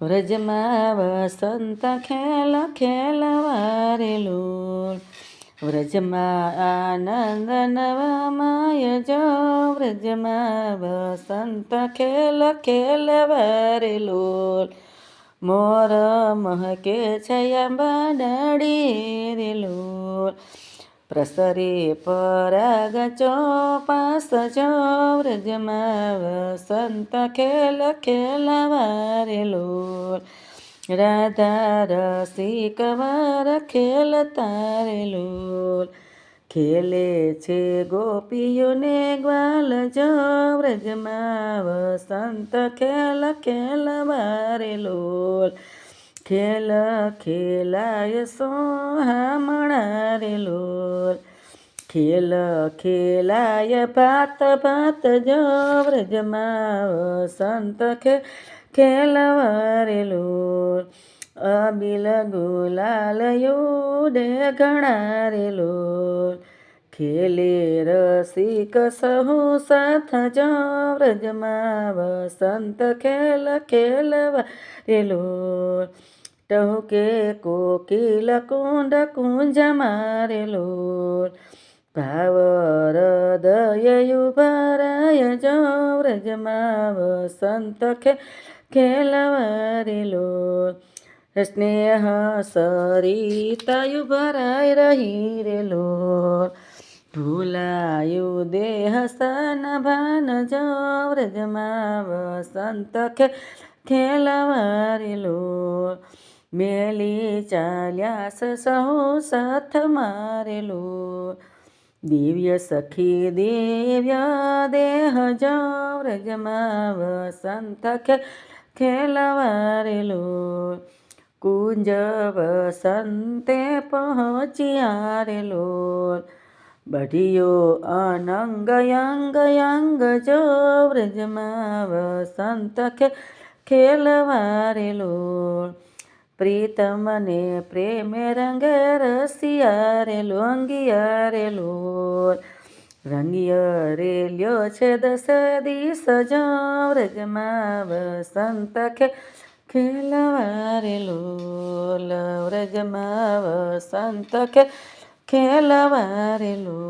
વ્રજમાં વસંત ખેલ ખેલવારેલું વ્રજમાં આનંદ નવમાય જો. વ્રજમાં વસંત ખેલ ખેલવારેલું મોર મહકે છયા ડાળી રેલું પ્રસરી પરાગ ચોપાસ જો વ્રજમાં વસંત ખેલ ખેલવારેલું રાધા રસિક વાર ખેલ તારેલું ખેલે છે ગોપીઓને ગ્વાલ જો વ્રજમાં વસંત ખેલ ખેલવારેલું ખેલ ખેલાય સોહામણારેલું ખેલ ખેલાય ભાત ભાત જો વ્રજમાં સંત ખે ખેલવારેલું અબિલ ગુલાલ યુડે લોલ ખેલે રસિક સહુ સાથ જો વ્રજમાં વસંત ખેલ ખેલવારેલું ટહુકે કોકિલ કુંડ કુંજ મારેલું ભાવ હૃદય ભરાય જો વ્રજમાં વસંત ખે ખેલવારેલું સ્નેહ સરિતાયુ ભરાય રહી રેલો ભૂલાયું દેહ સન ભાન જો વ્રજમાં વસંત ખે ખેલવારેલું મેલી ચાલ્યાસ સહુ સાથ મારેલું. દિવ્ય સખી દિવ્ય દેહ જો વસંત ખેલવારેલું. કુંજ વસંતે પહોંચ્યા રેલોલ બઢિયો અનંગ અંગ અંગ જો વ્રજમાં વસંત ખે ખેલવારેલોલ પ્રીતમને પ્રેમે રંગે રસિયારેલો અંગિયારેલોલ રે લ્યો છે દસ દી જો વ્રજમાં વસંત ખે ખેલવારેલું વ્રજમાં વસંત ખે ખેલવારેલું